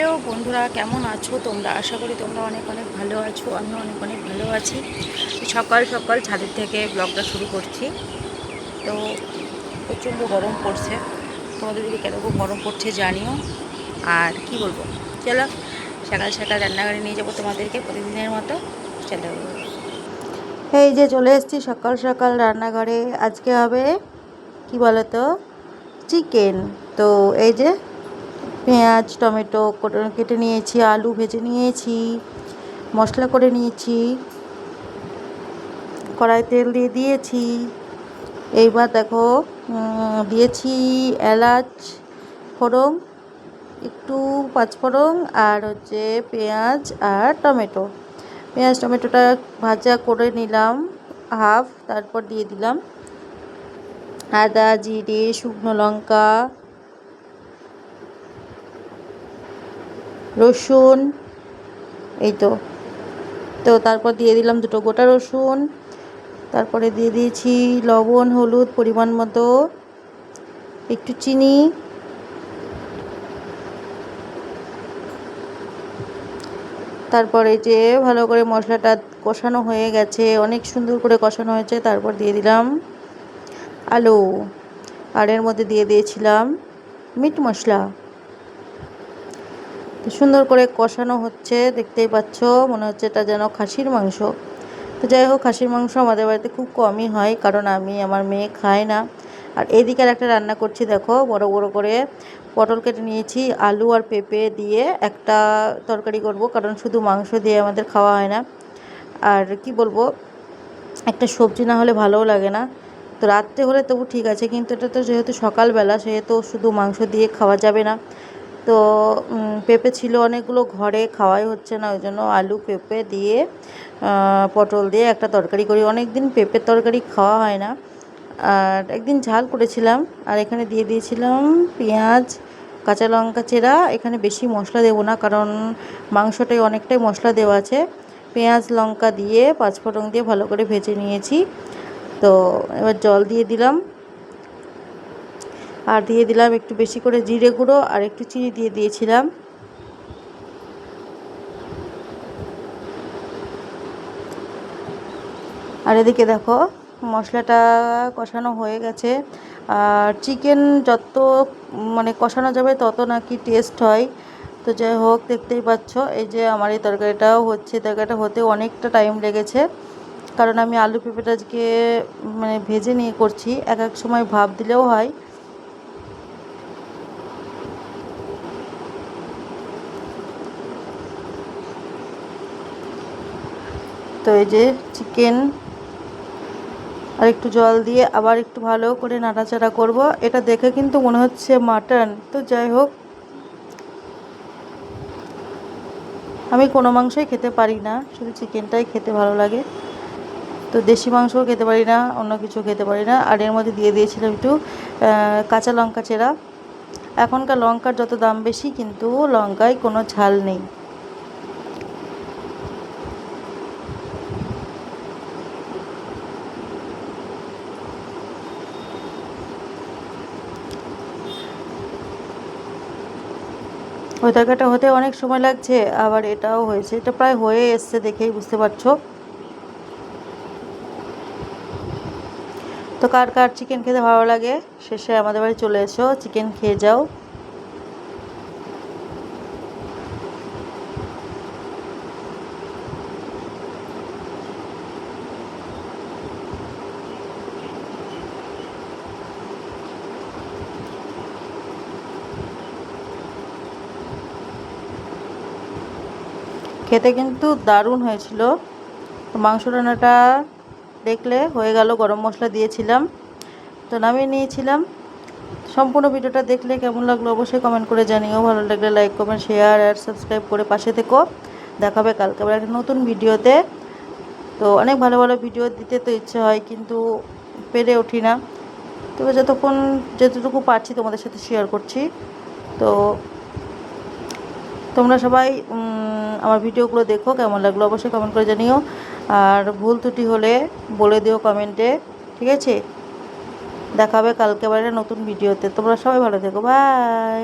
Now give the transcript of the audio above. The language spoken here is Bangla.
হ্যালো বন্ধুরা, কেমন আছো তোমরা? আশা করি তোমরা অনেক অনেক ভালো আছো, আমিও অনেক অনেক ভালো আছি। সকাল সকাল ছাদের থেকে ব্লগটা শুরু করছি। তো প্রচণ্ড গরম পড়ছে। তোমাদের দিকে কীরকম গরম পড়ছে জানিও। আর কি বলব? চলো, সকাল সকাল রান্নাঘরে নিয়ে যাব তোমাদেরকে প্রতিদিনের মতো। চলো। এই যে চলে এসেছি সকাল সকাল রান্নাঘরে। আজকে হবে, কি বলো তো চিকেন। তো এই যে পেঁয়াজ, টমেটো কোট- নিয়েছি, আলু ভেজে নিয়েছি, মশলা করে নিয়েছি কড়াই তেল দিয়ে দিয়েছি। এইবার দেখো দিয়েছি এলাচ, ফোড়ন, একটু পাঁচফোড়ন আর হচ্ছে পেঁয়াজ আর টমেটো। পেঁয়াজ, টমেটোটা ভাজা করে নিলাম, হাফ, তারপর দিয়ে দিলাম। আদা, জিরে, শুকনো লঙ্কা রসুন, এই তো। তো তারপর দিয়ে দিলাম দুটো গোটা রসুন। তারপরে দিয়ে দিয়েছি লবণ, হলুদ, পরিমাণ মতো, একটু চিনি। তারপরে যে ভালো করে মশলাটা কষানো হয়ে গেছে, অনেক সুন্দর করে কষানো হয়েছে, তারপর দিয়ে দিলাম আলু। আর এর মধ্যে দিয়ে দিয়েছিলাম মিট মশলা। তো সুন্দর করে কষানো হচ্ছে, দেখতেই পাচ্ছ, মনে হচ্ছে এটা যেন খাসির মাংস। তো যাই হোক, খাসির মাংস আমাদের বাড়িতে খুব কমই হয়, কারণ আমি, আমার মেয়ে খায় না। আর এদিকে একটা রান্না করছি, দেখো, বড় বড় করে পটল কেটে নিয়েছি, আলু আর পেঁপে দিয়ে একটা তরকারি করব, কারণ শুধু মাংস দিয়ে আমাদের খাওয়া হয় না। আর কি বলব, একটা সবজি না হলে ভালোও লাগে না। তো রাত্রে হলে তবু ঠিক আছে, কিন্তু এটা তো যেহেতু সকালবেলা, সেহেতু শুধু মাংস দিয়ে খাওয়া যাবে না। তো পেঁপে ছিল অনেকগুলো ঘরে, খাওয়াই হচ্ছে না, ওই জন্য আলু, পেঁপে দিয়ে পটল দিয়ে একটা তরকারি করি। অনেক দিন পেঁপের তরকারি খাওয়া হয় না। আর একদিন ঝাল করেছিলাম, আর এখানে দিয়ে দিয়েছিলাম পেঁয়াজ, কাঁচা লঙ্কা চেরা। এখানে বেশি মশলা দেবো না, কারণ মাংসটায় অনেকটাই মশলা দেওয়া আছে। পেঁয়াজ, লঙ্কা দিয়ে, পাঁচফোড়ন দিয়ে ভালো করে ভেজে নিয়েছি। তো, এবার জল দিয়ে দিলাম। আর দিয়ে দিলাম একটু বেশি করে জিরে গুঁড়ো আর একটু চিনি দিয়ে দিয়েছিলাম। আর এদিকে দেখো, মশলাটা কষানো হয়ে গেছে। আর চিকেন যত মানে কষানো যাবে তত নাকি টেস্ট হয়। তো যাই হোক, দেখতেই পাচ্ছ, এই যে আমার এই তরকারিটাও হচ্ছে তরকারিটা হতে অনেকটা টাইম লেগেছে। কারণ আমি আলু পেঁপেটা আজকে মানে ভেজে নিয়ে করছি, এক এক সময় ভাপ দিলেও হয়। তো এই যে চিকেন আর একটু জল দিয়ে আবার একটু ভালো করে নাড়াচাড়া করব। এটা দেখে কিন্তু মনে হচ্ছে মাটন তো যাই হোক, আমি কোনো মাংসই খেতে পারি না, শুধু চিকেনটাই খেতে ভালো লাগে। তো দেশি মাংসও খেতে পারি না, অন্য কিছু খেতে পারি না। আর এর মধ্যে দিয়ে দিয়েছিলাম একটু কাঁচা লঙ্কা চেরা। এখনকার লঙ্কার যত দাম বেশি, কিন্তু লঙ্কায় কোনো ঝাল নেই। ওই তরকারিটা হতে অনেক সময় লাগছে, আবার এটাও হয়েছে। এটা প্রায় হয়ে এসছে দেখেই বুঝতে পারছ। তো কার কার চিকেন খেতে ভালো লাগে? শেষে আমাদের বাড়ি চলে এসো চিকেন খেয়ে যাও। খেতে কিন্তু দারুণ হয়েছিল। মাংস রান্নাটা দেখলে হয়ে গেল, গরম মশলা দিয়েছিলাম। তো নামিয়ে নিয়েছিলাম। সম্পূর্ণ ভিডিওটা দেখলে কেমন লাগল অবশ্যই কমেন্ট করে জানিও। ভালো লাগলে লাইক কমেন্ট শেয়ার আর সাবস্ক্রাইব করে পাশে থেকো। দেখাবে কালকে আবার একটা নতুন ভিডিওতে। তো অনেক ভালো ভালো ভিডিও দিতে তো ইচ্ছে হয়, কিন্তু পেরে উঠি না। তবে যতক্ষণ, যতটুকু পারছি তোমাদের সাথে শেয়ার করছি। তো তোমরা সবাই আমার ভিডিওগুলো দেখো, কেমন লাগল অবশ্যই কমেন্ট করে জানিও। আর ভুল ত্রুটি হলে বলে দিও কমেন্টে ঠিক আছে? দেখাবে কালকে আবার নতুন ভিডিওতে তোমরা সবাই ভালো থেকো। বাই